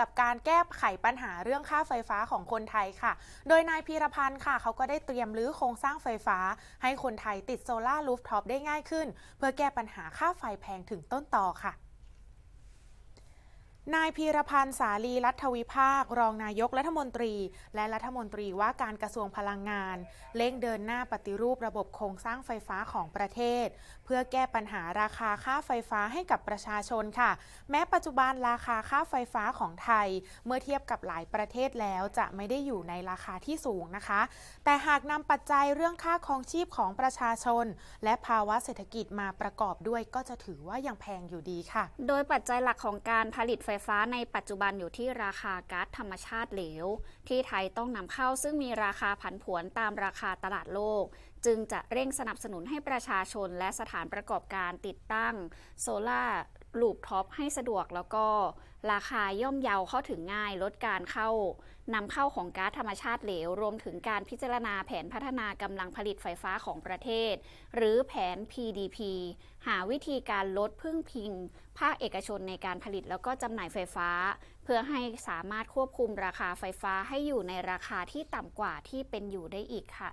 กับการแก้ไขปัญหาเรื่องค่าไฟฟ้าของคนไทยค่ะ โดยนายพีรพันธ์ค่ะเขาก็ได้เตรียมรื้อโครงสร้างไฟฟ้า ให้คนไทยติดโซลาร์รูฟท็อปได้ง่ายขึ้น เพื่อแก้ปัญหาค่าไฟแพงถึงต้นต่อค่ะ นายพีรพันธ์สาลีรัฐวิภาค รองนายกรัฐมนตรี และรัฐมนตรีว่าการกระทรวงพลังงาน เร่งเดินหน้าปฏิรูประบบโครงสร้างไฟฟ้าของประเทศ เพื่อแก้ปัญหาราคาค่าไฟฟ้าให้กับประชาชนค่ะ แม้ปัจจุบันราคาค่าไฟฟ้าของไทย เมื่อเทียบกับหลายประเทศแล้วจะไม่ได้อยู่ในราคาที่สูงนะคะ แต่หากนำปัจจัยเรื่องค่าครองชีพของประชาชน และภาวะเศรษฐกิจมาประกอบด้วยก็จะถือว่ายังแพงอยู่ดีค่ะ โดยปัจจัยหลักของการผลิตไฟฟ้าในปัจจุบันอยู่ที่ราคาก๊าซธรรมชาติเหลว ที่ไทยต้องนำเข้าซึ่งมีราคาผันผวนตามราคาตลาดโลก จึงจะเร่งสนับสนุนให้ประชาชนและสถานประกอบการติดตั้งโซลาร์ลูปท็อปให้สะดวกแล้วก็ราคาย่อมเยาเข้าถึงง่าย ลดการเข้านำเข้าของก๊าซธรรมชาติเหลว รวมถึงการพิจารณาแผนพัฒนากำลังผลิตไฟฟ้าของประเทศ หรือแผน PDP หาวิธีการลดพึ่งพิง ภาคเอกชนในการผลิตแล้วก็จำหน่ายไฟฟ้า เพื่อให้สามารถควบคุมราคาไฟฟ้าให้อยู่ในราคาที่ต่ำกว่าที่เป็นอยู่ได้อีกค่ะ